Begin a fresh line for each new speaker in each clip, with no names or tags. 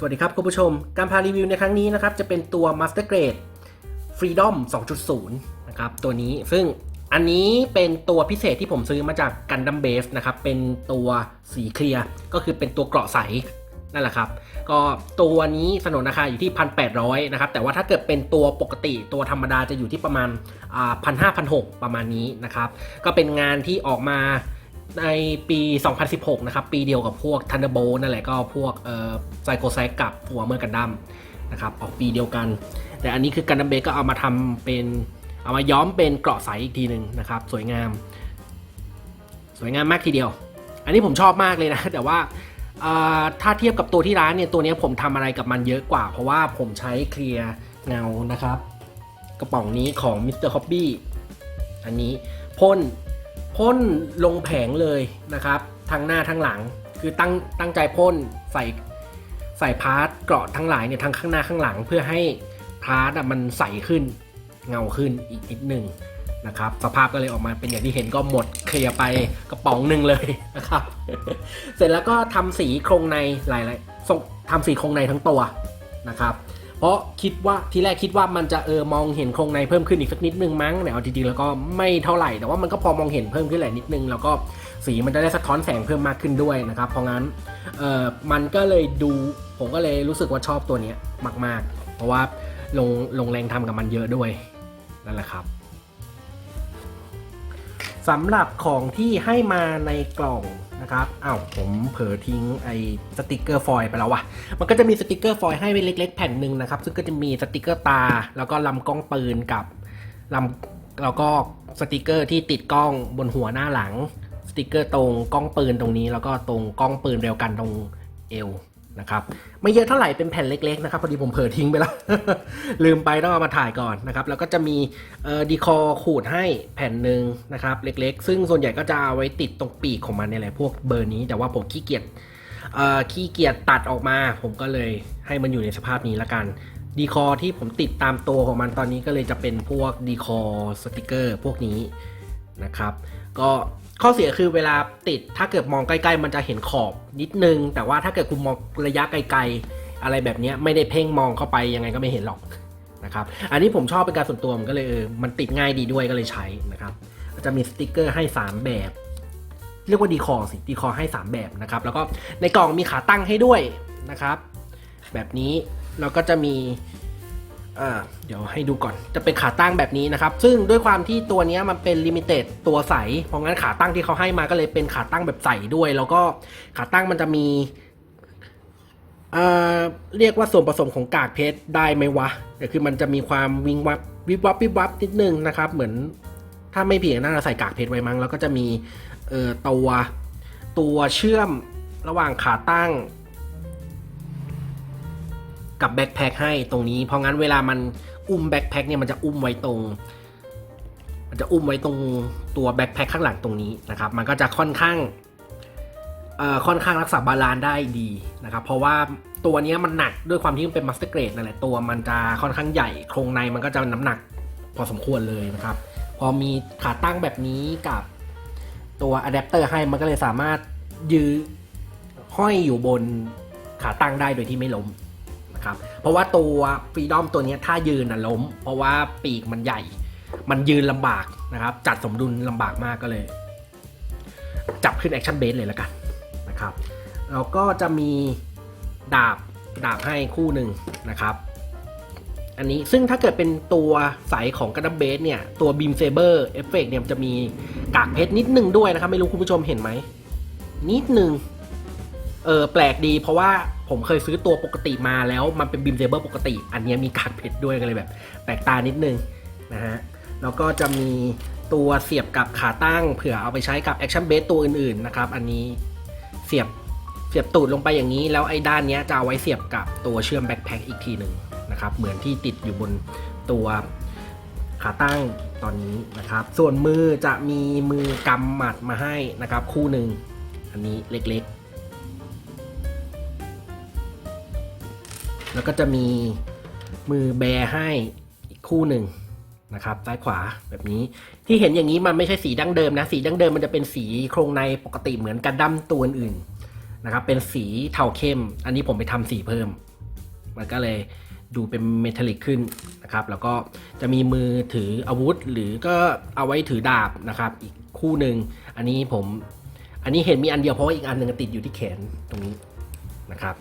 สวัสดีครับคุณผู้ชม การพารีวิวในครั้งนี้นะครับจะเป็นตัว Master Grade Freedom 2.0 นะครับตัวนี้ซึ่งอันนี้เป็นตัวพิเศษที่ผมซื้อมาจาก Gundam Base นะครับเป็นตัวสีเคลียร์ก็คือเป็นตัวเกราะใสนั่นแหละครับก็ตัวนี้สนนราคาอยู่ที่ 1,800นะครับแต่ว่าถ้าเกิดเป็นตัวปกติตัวธรรมดาจะอยู่ที่ประมาณพันห้าพันหกประมาณนี้นะครับก็เป็นงานที่ออกมา ในปี 2016 นะครับ ปีเดียวกับพวก Thunderbolt นั่นแหละก็พวกเอ่อไซโคแซกกับหัวเมอร์กันดัมนะครับออกปีเดียวกัน แต่อันนี้คือกันดัมเบก็เอามาทำเป็น เอามาย้อมเป็นเกราะใสอีกทีหนึ่งนะครับ สวยงาม สวยงามมากทีเดียว อันนี้ผมชอบมากเลยนะ แต่ว่าถ้าเทียบกับตัวที่ร้านเนี่ย ตัวนี้ผมทำอะไรกับมันเยอะกว่า เพราะว่าผมใช้เคลียร์เงานะครับ กระป๋องนี้ของ Mr. Hobby อันนี้พ่น พ่นลงแผงเลยนะครับทั้งหน้าทั้งหลัง คือตั้งตั้งใจพ่นใส่ใส่พาร์ทเกราะทั้งหลายเนี่ยทั้งข้างหน้าข้างหลัง เพื่อให้พาร์ทอะมันใสขึ้นเงาขึ้นอีกนิดหนึ่งนะครับสภาพก็เลยออกมาเป็นอย่างที่เห็นก็หมดเคลียร์ไปกระป๋องหนึ่งเลยนะครับ เสร็จแล้วก็ทำสีโครงในหลายๆทำสีโครงในทั้งตัวนะครับ เพราะคิดว่าทีแรกคิดว่ามันจะเออมองเห็นโครงในเพิ่มขึ้นอีกสักนิดนึงมั้งแต่เอาจริงๆแล้วก็ไม่เท่าไหร่แต่ว่ามันก็พอมองเห็นเพิ่มขึ้นแหละนิดนึง แล้วก็สีมันจะได้สะท้อนแสงเพิ่มมากขึ้นด้วยนะครับเพราะงั้นเออมันก็เลยดูผมก็เลยรู้สึกว่าชอบตัวนี้มาก ๆ เพราะว่าลงลงแรงทำกับมันเยอะด้วยนั่นแหละครับ สำหรับของที่ให้มาในกล่องนะครับอ้าวผมเผลอทิ้งไอ้สติกเกอร์ฟอยล์ไปแล้วว่ะมันก็จะมีสติกเกอร์ฟอยล์ให้ไว้เล็ก ๆ แผ่นหนึ่งนะครับ ซึ่งก็จะมีสติกเกอร์ตา แล้วก็ลำกล้องปืนกับลำแล้วก็สติกเกอร์ที่ติดกล้องบนหัวหน้าหลัง สติกเกอร์ตรงกล้องปืนตรงนี้ แล้วก็ตรงกล้องปืนเร็วกันตรงเอว นะครับไม่เยอะเท่าไหร่เป็นแผ่นเล็กๆนะครับพอดีผมเผลอทิ้งไปแล้ว ลืมไปต้องเอามาถ่ายก่อนนะครับแล้วก็จะมีดีคอขูดให้แผ่นหนึ่งนะครับเล็กๆ ซึ่งส่วนใหญ่ก็จะเอาไว้ติดตรงปีกของมันนี่แหละพวกเบอร์นี้แต่ว่าผมขี้เกียจขี้เกียจตัดออกมา ผมก็เลยให้มันอยู่ในสภาพนี้ละกันดีคอที่ผมติดตามตัวของมันตอนนี้ก็เลยจะเป็นพวกดีคอสติกเกอร์พวกนี้นะครับ ก็ ข้อเสียคือเวลาติดถ้าเกิดมองใกล้ๆ มันจะเห็นขอบนิดนึง แต่ว่าถ้าเกิดคุณมองระยะไกลๆ อะไรแบบนี้ไม่ได้เพ่งมองเข้าไปยังไงก็ไม่เห็นหรอกนะครับอันนี้ผมชอบเป็นการส่วนตัวมันก็เลยเออมันติดง่ายดีด้วยก็เลยใช้นะครับจะมีสติกเกอร์ให้ 3 แบบ เรียกว่าดีคอสิดีคอให้ 3 แบบนะครับ แล้วก็ในกล่องมีขาตั้งให้ด้วยนะครับ แบบนี้แล้วก็จะมี อ่าเดี๋ยวให้ดูก่อนจะเป็นขาตั้งแบบนี้นะครับ ซึ่งด้วยความที่ตัวนี้มันเป็นลิมิเต็ดตัวใส เพราะงั้นขาตั้งที่เขาให้มาก็เลยเป็นขาตั้งแบบใสด้วย แล้วก็ขาตั้งมันจะมีเอ่อเรียกว่าส่วนผสมของกากเพชรได้ไหมวะแต่คือมันจะมีความวิงวับวิบวับวิบวับนิดนึงนะครับ เหมือนถ้าไม่ผิดน่าจะใส่กากเพชรไว้มั้งแล้วก็จะมีเอ่อตัวตัวเชื่อมระหว่างขาตั้ง กับแบ็คแพคให้ตรงนี้ เพราะงั้นเวลามันอุ้มแบ็คแพคเนี่ยมันจะอุ้มไว้ตรง มันจะอุ้มไว้ตรงตัวแบ็คแพคข้างหลังตรงนี้นะครับ มันก็จะค่อนข้างเอ่อค่อนข้างรักษาบาลานซ์ได้ดีนะครับ เพราะว่าตัวนี้มันหนักด้วยความที่มันเป็นมาสเตอร์เกรดนั่นแหละตัวมันจะค่อนข้างใหญ่โครงในมันก็จะน้ำหนักพอสมควรเลยนะครับ พอมีขาตั้งแบบนี้กับตัวอะแดปเตอร์ให้มันก็เลยสามารถยือห้อยอยู่บนขาตั้งได้โดยที่ไม่ล้ม ครับ เพราะว่าตัวฟรีดอมตัวนี้ถ้ายืนน่ะล้ม เพราะว่าปีกมันใหญ่ มันยืนลำบากนะครับ จัดสมดุลลำบากมากก็เลย จับขึ้นแอคชั่นเบสเลยแล้วกันนะครับแล้วก็จะมีดาบดาบให้คู่หนึ่งนะครับ อันนี้ซึ่งถ้าเกิดเป็นตัวสายของกระดับเบสเนี่ย ตัวบีมเซเบอร์เอฟเฟกเนี่ยจะมีกากเพชรนิดนึงด้วยนะครับ ไม่รู้คุณผู้ชมเห็นไหมนิดนึง เออแปลกดีเพราะว่าผมเคยซื้อตัวปกติมาแล้วมันเป็นบิมเซเบอร์ปกติ อันนี้มีกากเพชรด้วยกันเลยแบบ แปลกตานิดนึงนะฮะแล้วก็จะมีตัวเสียบกับขาตั้งเผื่อเอาไปใช้กับแอคชั่นเบสตัวอื่นๆนะครับอันนี้เสียบเสียบตูดลงไปอย่างนี้ แล้วไอ้ด้านนี้จะเอาไว้เสียบกับตัวเชื่อมแบ็คแพ็คอีกทีหนึ่งนะครับเหมือนที่ติดอยู่บนตัวขาตั้งตอนนี้นะครับ ส่วนมือจะมีมือกำหมัดมาให้นะครับ คู่หนึ่งอันนี้เล็กๆ แล้วก็จะมีมือแบให้อีกคู่หนึ่งนะครับซ้ายขวาแบบนี้ที่เห็นอย่างนี้มันไม่ใช่สีดั้งเดิมนะ สีดั้งเดิมมันจะเป็นสีโครงในปกติเหมือนกันดั้มตัวอื่นๆนะครับเป็นสีเทาเข้ม อันนี้ผมไปทำสีเพิ่ม มันก็เลยดูเป็นเมทัลลิกขึ้นนะครับ แล้วก็จะมีมือถืออาวุธ หรือก็เอาไว้ถือดาบนะครับ อีกคู่หนึ่งอันนี้ผมอันนี้เห็นมีอันเดียวเพราะว่าอีกอันหนึ่งติดอยู่ที่แขนตรงนี้นะครับ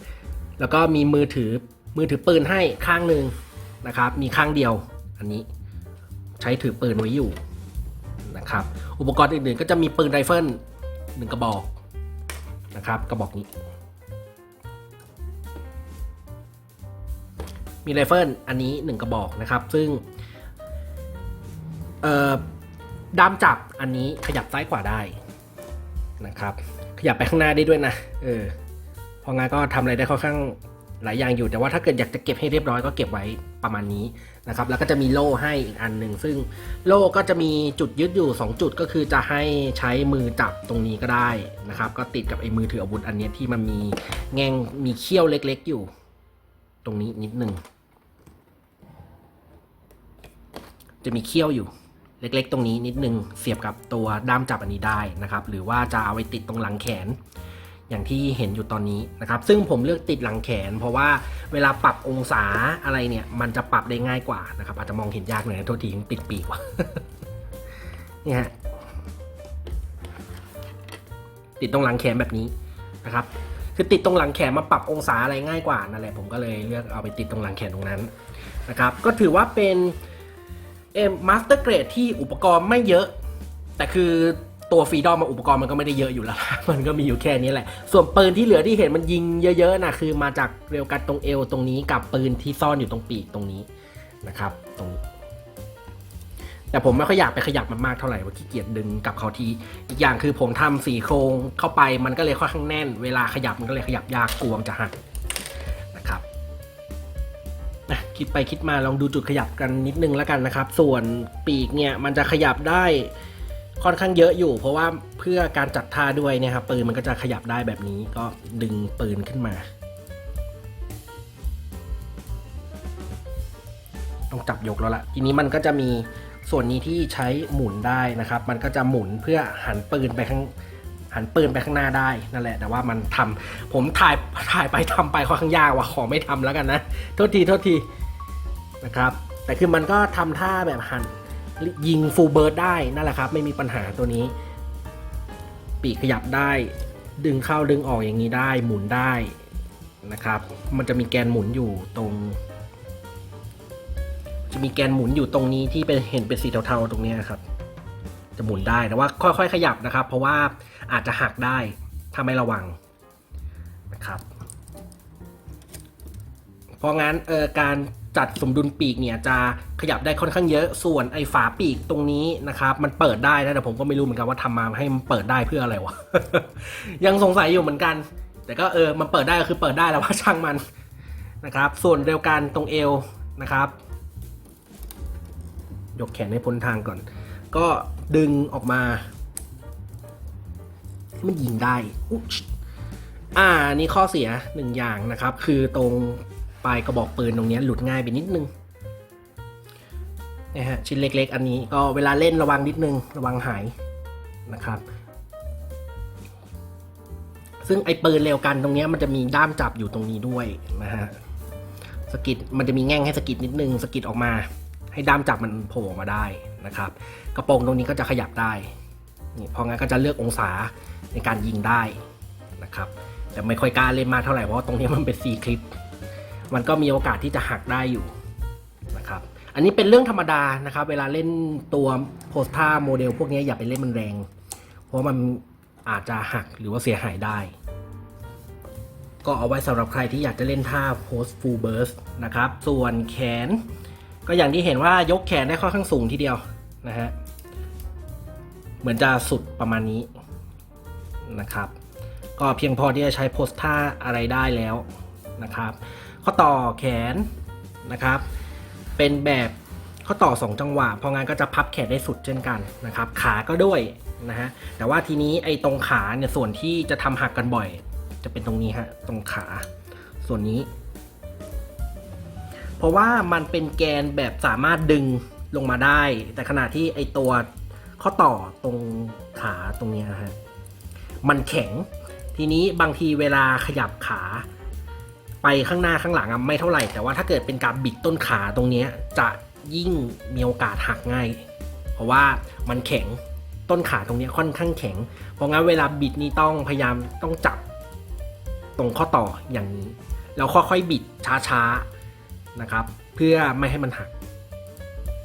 แล้วก็มีมือถือ มือถือปืนให้ข้างหนึ่งนะครับ มีข้างเดียวอันนี้ใช้ถือปืนไว้อยู่นะครับ อุปกรณ์อื่นๆ ก็จะมีปืนไรเฟิลหนึ่งกระบอกนะครับกระบอกนี้ มีไรเฟิลอันนี้หนึ่งกระบอกนะครับ ซึ่งเอ่อด้ามจับอันนี้ขยับซ้ายขวาได้นะครับ ขยับไปข้างหน้าได้ด้วยนะเออพองานก็ทำอะไรได้ค่อนข้าง หลายอย่างอยู่แต่ว่าถ้าเกิดอยากจะเก็บให้เรียบร้อยก็เก็บไว้ประมาณนี้นะครับแล้วก็จะมีโล่ให้อีกอันหนึ่งซึ่งโล่ก็จะมีจุดยึดอยู่ 2 จุดก็คือจะให้ใช้มือจับตรงนี้ก็ได้นะครับ ก็ติดกับไอ้มือถืออาวุธอันนี้ที่มันมีแง่งมีเขี้ยวเล็ก ๆอยู่ ตรงนี้นิดหนึ่งจะมีเขี้ยวอยู่เล็ก ๆ ตรงนี้นิดนึงเสียบกับตัวด้ามจับอันนี้ได้นะครับ หรือว่าจะเอาไว้ติดตรงหลังแขน อย่างที่เห็นอยู่ตอนนี้นะครับ ซึ่งผมเลือกติดหลังแขน เพราะว่าเวลาปรับองศาอะไรเนี่ย มันจะปรับได้ง่ายกว่านะครับ อาจจะมองเห็นยากหน่อยนะโทษทียังติดปีกว่าเนี่ยฮะติดตรงหลังแขนแบบนี้นะครับ คือติดตรงหลังแขนมาปรับองศาอะไรง่ายกว่านั่นแหละผมก็เลยเลือกเอาไปติดตรงหลังแขนตรงนั้นนะครับ ก็ถือว่าเป็นเอ็มมาสเตอร์เกรดที่อุปกรณ์ไม่เยอะ แต่คือ ตัวฟรีดอมมาอุปกรณ์มันก็ไม่ได้เยอะอยู่แล้ว มันก็มีอยู่แค่นี้แหละ ส่วนปืนที่เหลือที่เห็นมันยิงเยอะๆนะคือมาจากเรลกันตรงเอวตรงนี้กับปืนที่ซ่อนอยู่ตรงปีกตรงนี้นะครับ ตรงนี้ แต่ผมไม่ค่อยอยากไปขยับมันมากเท่าไหร่ว่าขี้เกียจดึงกลับเขาที อีกอย่างคือผมทำสีโครงเข้าไปมันก็เลยค่อนข้างแน่น เวลาขยับมันก็เลยขยับยากกลัวมันจะหักนะครับนะคิดไปคิดมาลองดูจุดขยับกันนิดนึงแล้วกันนะครับ ส่วนปีกเนี่ยมันจะขยับได้ ค่อนข้างเยอะอยู่ เพราะว่าเพื่อการจัดท่าด้วยเนี่ยครับปืนมันก็จะขยับได้แบบนี้ก็ดึงปืนขึ้นมา ต้องจับยกแล้วล่ะ ทีนี้มันก็จะมีส่วนนี้ที่ใช้หมุนได้นะครับ มันก็จะหมุนเพื่อหันปืนไปข้างหันปืนไปข้างหน้าได้นั่นแหละ แต่ว่ามันทำผมถ่ายถ่ายไปทำไปค่อนข้างยากว่ะขอไม่ทำแล้วกันนะโทษทีโทษทีนะครับ แต่คือมันก็ทำท่าแบบหัน ยิงฟูลเบิร์ดได้นั่นแหละครับ ไม่มีปัญหาตัวนี้ ปีกขยับได้ ดึงเข้าดึงออกอย่างนี้ได้หมุนได้นะครับ มันจะมีแกนหมุนอยู่ตรง จะมีแกนหมุนอยู่ตรงนี้ที่เป็นเห็นเป็นสีเทาๆตรงนี้ครับ จะหมุนได้แต่ว่าค่อยๆ ขยับนะครับ เพราะว่าอาจจะหักได้ถ้าไม่ระวังนะครับ เพราะงั้นเออการ จัดสมดุลปีกเนี่ยจะขยับได้ค่อนข้างเยอะ ส่วนไอ้ฝาปีกตรงนี้นะครับมันเปิดได้นะแต่ผมก็ไม่รู้เหมือนกันว่าทำมาให้มันเปิดได้เพื่ออะไรวะ ยังสงสัยอยู่เหมือนกัน แต่ก็เออมันเปิดได้ก็คือเปิดได้แล้วว่าช่างมันนะครับ ส่วนเร็วการตรงเอวนะครับ ยกแขนให้พ้นทางก่อน ก็ดึงออกมา มันยิงได้ออ่านี่ข้อเสียหนึ่งอย่างนะครับ คือตรง ปลายกระบอกปืนตรงนี้หลุดง่ายไปนิดนึงนะฮะชิ้นเล็กๆ อันนี้ก็เวลาเล่นระวังนิดนึงระวังหายนะครับ ซึ่งไอ้ปืนเร็วกันตรงนี้มันจะมีด้ามจับอยู่ตรงนี้ด้วยนะฮะสกิดมันจะมีแง่งให้สกิดนิดนึงสกิดออกมา ให้ด้ามจับมันโผล่ออกมาได้นะครับ กระโปรงตรงนี้ก็จะขยับได้นี่พราะงั้นก็จะเลือกองศาในการยิงได้นะครับแต่ไม่ค่อยกล้าเล่นมากเท่าไหร่เพราะว่าตรงนี้มันเป็นซีคลิป มันก็มีโอกาสที่จะหักได้อยู่นะครับ อันนี้เป็นเรื่องธรรมดานะครับ เวลาเล่นตัวโพสท่าโมเดลพวกนี้อย่าไปเล่นมันแรง เพราะมันอาจจะหักหรือว่าเสียหายได้ ก็เอาไว้สำหรับใครที่อยากจะเล่นท่า post full burst นะครับ ส่วนแขน ก็อย่างที่เห็นว่ายกแขนได้ค่อนข้างสูงทีเดียวนะฮะ เหมือนจะสุดประมาณนี้นะครับ ก็เพียงพอที่จะใช้โพสท่าอะไรได้แล้วนะครับ ข้อต่อแขนนะครับ เป็นแบบข้อต่อ 2 จังหวะพราะงั้นก็จะพับแขนได้สุดเช่นกันนะครับ ขาก็ด้วยนะฮะ แต่ว่าทีนี้ไอ้ตรงขาเนี่ยส่วนที่จะทำหักกันบ่อย จะเป็นตรงนี้ฮะ ตรงขา ส่วนนี้ เพราะว่ามันเป็นแกนแบบสามารถดึงลงมาได้ แต่ขณะที่ไอ้ตัวข้อต่อตรงขาตรงนี้ยฮะ มันแข็ง ทีนี้บางทีเวลาขยับขา ไปข้างหน้าข้างหลังอะไม่เท่าไหร่ แต่ว่าถ้าเกิดเป็นการบิดต้นขาตรงนี้จะยิ่งมีโอกาสหักง่าย เพราะว่ามันแข็งต้นขาตรงนี้ค่อนข้างแข็ง เพราะงั้นเวลาบิดนี่ต้องพยายามต้องจับตรงข้อต่ออย่างนี้ แล้วค่อยๆบิดช้าๆนะครับ เพื่อไม่ให้มันหัก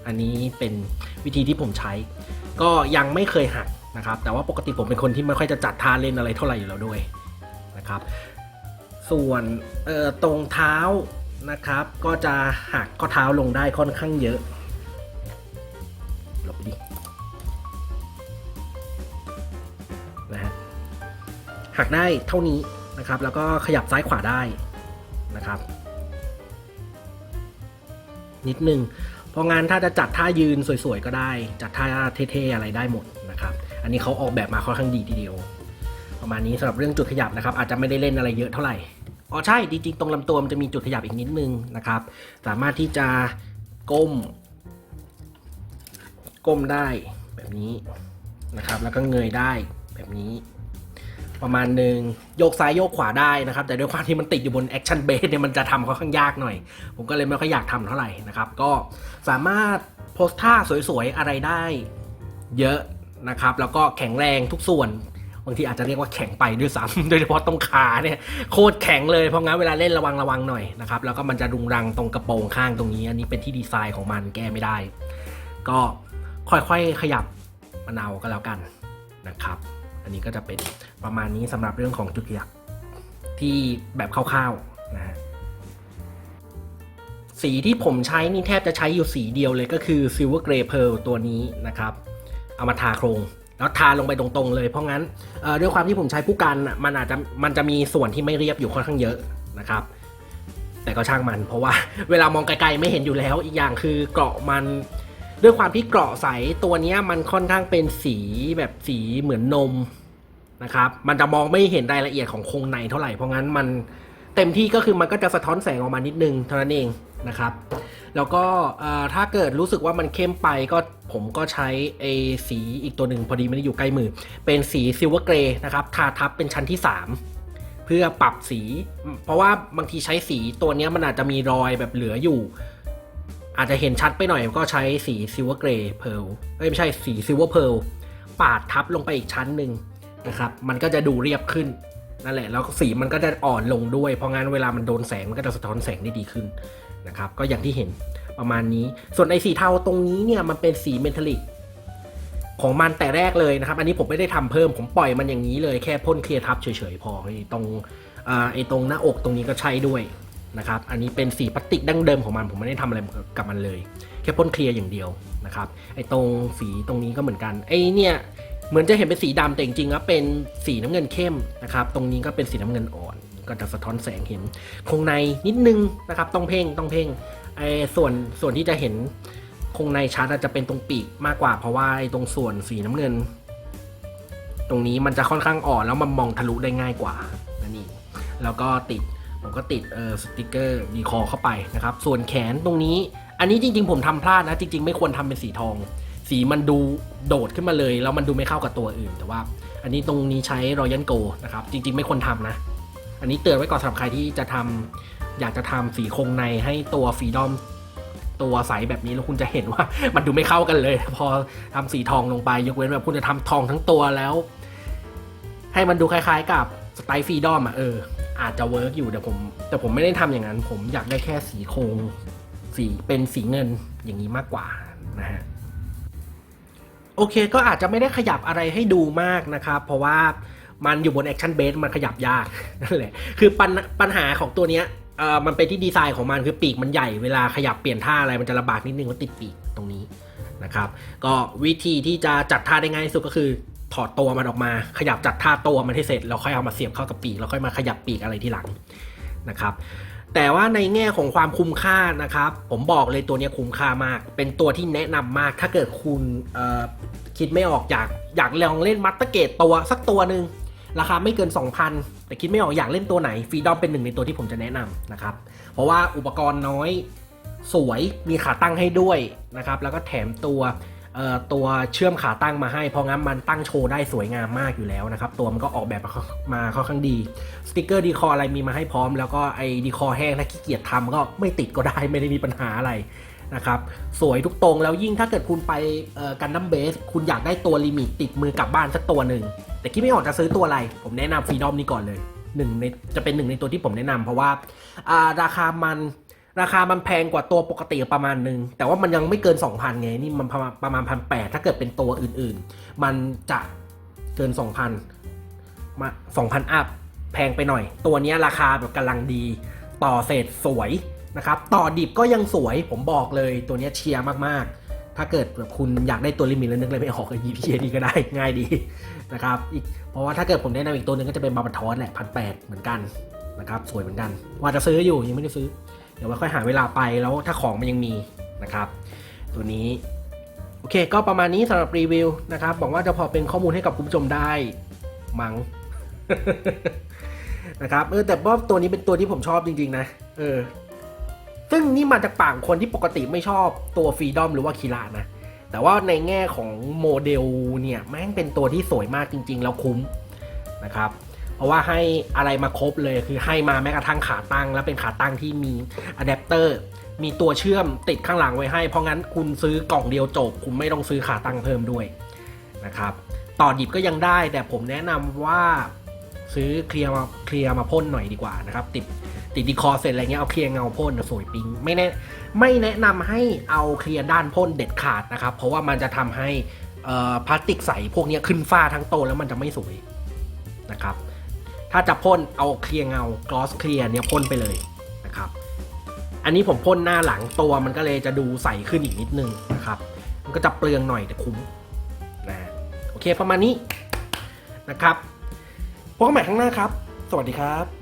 อันนี้เป็นวิธีที่ผมใช้ ก็ยังไม่เคยหักนะครับ แต่ว่าปกติผมเป็นคนที่ไม่ค่อยจะจัดท่าเล่นอะไรเท่าไหร่อยู่แล้วด้วยนะครับ ส่วนตรงเท้านะครับ ก็จะหักข้อเท้าลงได้ค่อนข้างเยอะหลบไปดินะฮะหักได้เท่านี้นะครับ แล้วก็ขยับซ้ายขวาได้นะครับ นิดนึงพราะงานถ้าจะจัดท่ายืนสวยๆ ก็ได้ จัดท่าเท่ๆ อะไรได้หมดนะครับ อันนี้เขาออกแบบมาค่อนข้างดีทีเดียว ประมาณนี้สำหรับเรื่องจุดขยับนะครับ อาจจะไม่ได้เล่นอะไรเยอะเท่าไหร่อ๋อใช่จริงๆตรงลำตัวมันจะมีจุดขยับอีกนิดนึงนะครับ สามารถที่จะก้ม ก้มได้แบบนี้นะครับ แล้วก็เงยได้แบบนี้ ประมาณหนึ่งโยกซ้ายโยกขวาได้นะครับ แต่ด้วยความที่มันติดอยู่บนแอคชั่นเบสเนี่ยมันจะทำค่อนข้างยากหน่อย ผมก็เลยไม่ค่อยอยากทำเท่าไหร่นะครับ ก็สามารถโพสท่าสวยๆอะไรได้เยอะนะครับ แล้วก็แข็งแรงทุกส่วน บางทีอาจจะเรียกว่าแข็งไปด้วยซ้ำโดยเฉพาะตรงขาเนี่ยโคตรแข็งเลยเพราะงั้นเวลาเล่นระวังระวังหน่อยนะครับแล้วก็มันจะรุงรังตรงกระโปรงข้างตรงนี้อันนี้เป็นที่ดีไซน์ของมันแก้ไม่ได้ ก็ค่อยๆขยับมะนาวก็แล้วกันนะครับ อันนี้ก็จะเป็นประมาณนี้สำหรับเรื่องของจุดขยับที่แบบคร่าวๆนะฮะสีที่ผมใช้นี่แทบจะใช้อยู่สีเดียวเลยก็คือ Silver Grey Pearl ตัวนี้นะครับ เอามาทาโครง แล้วทาลงไปตรงๆเลย เพราะงั้นด้วยความที่ผมใช้ผู้กันมันอาจจะมันจะมีส่วนที่ไม่เรียบอยู่ค่อนข้างเยอะนะครับ แต่ก็ช่างมัน เพราะว่าเวลามองไกลๆไม่เห็นอยู่แล้ว อีกอย่างคือเกราะมันด้วยความที่เกราะใสตัวนี้มันค่อนข้างเป็นสีแบบสีเหมือนนมนะครับ มันจะมองไม่เห็นรายละเอียดของโครงในเท่าไหร่ เพราะงั้นมันเต็มที่ก็คือมันก็จะสะท้อนแสงออกมานิดนึงเท่านั้นเองนะครับ แล้วก็ถ้าเกิดรู้สึกว่ามันเข้มไปก็ ผมก็ใช้ไอสีอีกตัวหนึ่งพอดีไม่ได้อยู่ใกล้มือ เป็นสีซิลเวอร์เกรย์นะครับ ทาทับเป็นชั้นที่ 3 เพื่อปรับสี เพราะว่าบางทีใช้สีตัวนี้มันอาจจะมีรอยแบบเหลืออยู่ อาจจะเห็นชัดไปหน่อยก็ใช้สีซิลเวอร์เกรย์เพลไม่ใช่สีซิลเวอร์เพลปาดทับลงไปอีกชั้นหนึ่งนะครับ มันก็จะดูเรียบขึ้นนั่นแหละแล้วสีมันก็จะอ่อนลงด้วย เพราะงั้นเวลามันโดนแสงมันก็จะสะท้อนแสงได้ดีขึ้นนะครับ ก็อย่างที่เห็น ประมาณนี้ ส่วนไอ้สีเทาตรงนี้เนี่ยมันเป็นสีเมทัลลิกของมันแต่แรกเลยนะครับ อันนี้ผมไม่ได้ทำเพิ่ม ผมปล่อยมันอย่างนี้เลยแค่พ่นเคลียร์ทับเฉยๆพอตรงอไอ้ตรงหน้าอกตรงนี้ก็ใช้ด้วยนะครับ อันนี้เป็นสีพลาสติกดั้งเดิมของมัน ผมไม่ได้ทำอะไรกับมันเลย แค่พ่นเคลียร์อย่างเดียวนะครับ ไอ้ตรงสีตรงนี้ก็เหมือนกัน ไอ้เนี่ยเหมือนจะเห็นเป็นสีดำแต่จริงๆแล้วเป็นสีน้ำเงินเข้มนะครับ ตรงนี้ก็เป็นสีน้ำเงินอ่อน ก็จะสะท้อนแสงเห็นคงในนิดนึงนะครับ ต้องเพ่งต้องเพ่ง ส่วนส่วนที่จะเห็นคงในชัดอาจจะเป็นตรงปีกมากกว่า เพราะว่าไอ้ตรงส่วนสีน้ำเงิน ตรงนี้มันจะค่อนข้างอ่อนแล้วมันมองทะลุได้ง่ายกว่านั่นเองแล้วก็ติดผมก็ติดเออสติกเกอร์ดีคอเข้าไปนะครับ ส่วนแขนตรงนี้ อันนี้จริง ๆ ผมทำพลาดนะจริง ๆ ไม่ควรทำเป็นสีทอง สีมันดูโดดขึ้นมาเลย แล้วมันดูไม่เข้ากับตัวอื่นแต่ว่า อันนี้ตรงนี้ใช้รอยันโกนะครับจริง ๆ ไม่ควรทำนะ อันนี้เตือนไว้ก่อนสำหรับใครที่จะทำ อยากจะทำสีคงในให้ตัวฟรีดอมตัวใสแบบนี้แล้วคุณจะเห็นว่ามันดูไม่เข้ากันเลย พอทำสีทองลงไปยกเว้นแบบคุณจะทำทองทั้งตัวแล้ว ให้มันดูคล้าย ๆ กับสไตล์ฟรีดอมอะเอออาจจะเวิร์กอยู่แต่ผม แต่ผมไม่ได้ทำอย่างนั้น ผมอยากได้แค่สีโครงสีเป็นสีเงินอย่างนี้มากกว่านะฮะโอเคก็อาจจะไม่ได้ขยับอะไรให้ดูมากนะครับ เพราะว่ามันอยู่บนแอคชั่นเบสมันขยับยากนั่นแหละคือปัญปัญหาของตัวเนี้ย อ่อมันเป็นที่ดีไซน์ของมันคือปีกมันใหญ่เวลาขยับเปลี่ยนท่าอะไรมันจะลำบากนิดนึงว่าติดปีกตรงนี้นะครับ ก็วิธีที่จะจัดท่าได้ง่ายที่สุดก็คือถอดตัวมันออกมา ขยับจัดท่าตัวมันให้เสร็จแล้วค่อยเอามาเสียบเข้ากับปีกแล้วค่อยมาขยับปีกอะไรที่หลังนะครับแต่ว่าในแง่ของความคุ้มค่านะครับ ผมบอกเลยตัวนี้คุ้มค่ามาก เป็นตัวที่แนะนำมากถ้าเกิดคุณคิดไม่ออกอยากอยากลองเล่นมัตเตอร์เกตตัวสักตัวหนึ่ง ราคาไม่เกิน 2,000 แต่คิดไม่ออกอยากเล่นตัวไหนฟรีดอมเป็นหนึ่งในตัวที่ผมจะแนะนำนะครับ เพราะว่าอุปกรณ์น้อยสวยมีขาตั้งให้ด้วยนะครับ แล้วก็แถมตัวตัวเชื่อมขาตั้งมาให้ เพราะงั้นมันตั้งโชว์ได้สวยงามมากอยู่แล้วนะครับ ตัวมันก็ออกแบบมาค่อนข้างดีสติกเกอร์ดีคออะไรมีมาให้พร้อม แล้วก็ไอ้ดีคอแห้งถ้าขี้เกียจทำก็ไม่ติดก็ได้ไม่ได้มีปัญหาอะไรนะครับสวยทุกตรงแล้วยิ่งถ้าเกิดคุณไปกันดั้มเบส คุณอยากได้ตัวลิมิตติดมือกลับบ้านสักตัวหนึ่ง แต่คิดไม่ออกจะซื้อตัวอะไร ผมแนะนำฟรีดอมนี้ก่อนเลยหนึ่งในจะเป็นหนึ่งในตัวที่ผมแนะนำเพราะว่าราคามันราคามันแพงกว่าตัวปกติประมาณหนึ่งแต่ว่ามันยังไม่เกิน 2,000ไงนี่มันประมาณประมาณพันแปดถ้าเกิดเป็นตัวอื่นๆ มันจะเกิน 2,000มา2,000อัพแพงไปหน่อย ตัวนี้ราคาแบบกำลังดีต่อเศษสวยนะครับ ต่อดิบก็ยังสวยผมบอกเลยตัวนี้เชียร์มากๆ ถ้าเกิดแบบคุณอยากได้ตัวลิมิตแล้วนึกอะไรไม่ออกก็ยีพีดีก็ได้ง่ายดีนะครับอีกเพราะว่าถ้าเกิดผมแนะนำอีกตัวหนึ่งก็จะเป็นบาบัทอสแหละพันแปดเหมือนกันนะครับสวยเหมือนกัน ว่าจะซื้ออยู่ยังไม่ได้ซื้อ เดี๋ยวไว้ค่อยหาเวลาไปแล้วถ้าของมันยังมีนะครับ ตัวนี้โอเค ก็ประมาณนี้สำหรับรีวิวนะครับหวังว่าจะพอเป็นข้อมูลให้กับคุณผู้ชมได้มัง้งนะครับเออแต่ว่าตัวนี้เป็นตัวที่ผมชอบจริง ๆ นะ เออ ซึ่งนี่มาจากปากคนที่ปกติไม่ชอบตัวฟรีดอมหรือว่าคีระนะ แต่ว่าในแง่ของโมเดลเนี่ยแม่งเป็นตัวที่สวยมากจริง ๆ แล้วคุ้มนะครับ เพราะว่าให้อะไรมาครบเลยคือให้มาแม้กระทั่งขาตั้ง แล้วเป็นขาตั้งที่มีอะแดปเตอร์มีตัวเชื่อมติดข้างหลังไว้ให้ เพราะงั้นคุณซื้อกล่องเดียวจบ คุณไม่ต้องซื้อขาตั้งเพิ่มด้วยนะครับต่อดิบก็ยังได้แต่ผมแนะนำว่าซื้อเคลียร์มาเคลียร์มาพ่นหน่อยดีกว่านะครับติด ติดดีคอเสร็จอะไรเงี้ยเอาเคลียร์เงาพ่นสวยปิ๊งไม่แนะไม่แนะนำให้เอาเคลียร์ด้านพ่นเด็ดขาดนะครับ เพราะว่ามันจะทำให้พลาสติกใสพวกนี้ขึ้นฝ้าทั้งโตวแล้วมันจะไม่สวยนะครับ ถ้าจะพ่นเอาเคลียร์เงากลอสเคลียร์เนี่ยพ่นไปเลยนะครับ อันนี้ผมพ่นหน้าหลังตัวมันก็เลยจะดูใสขึ้นอีกนิดนึงนะครับ มันก็จะเปลืองหน่อยแต่คุ้มนะโอเคประมาณนี้นะครับพบกันใหม่ครั้งหน้าครับ สวัสดีครับ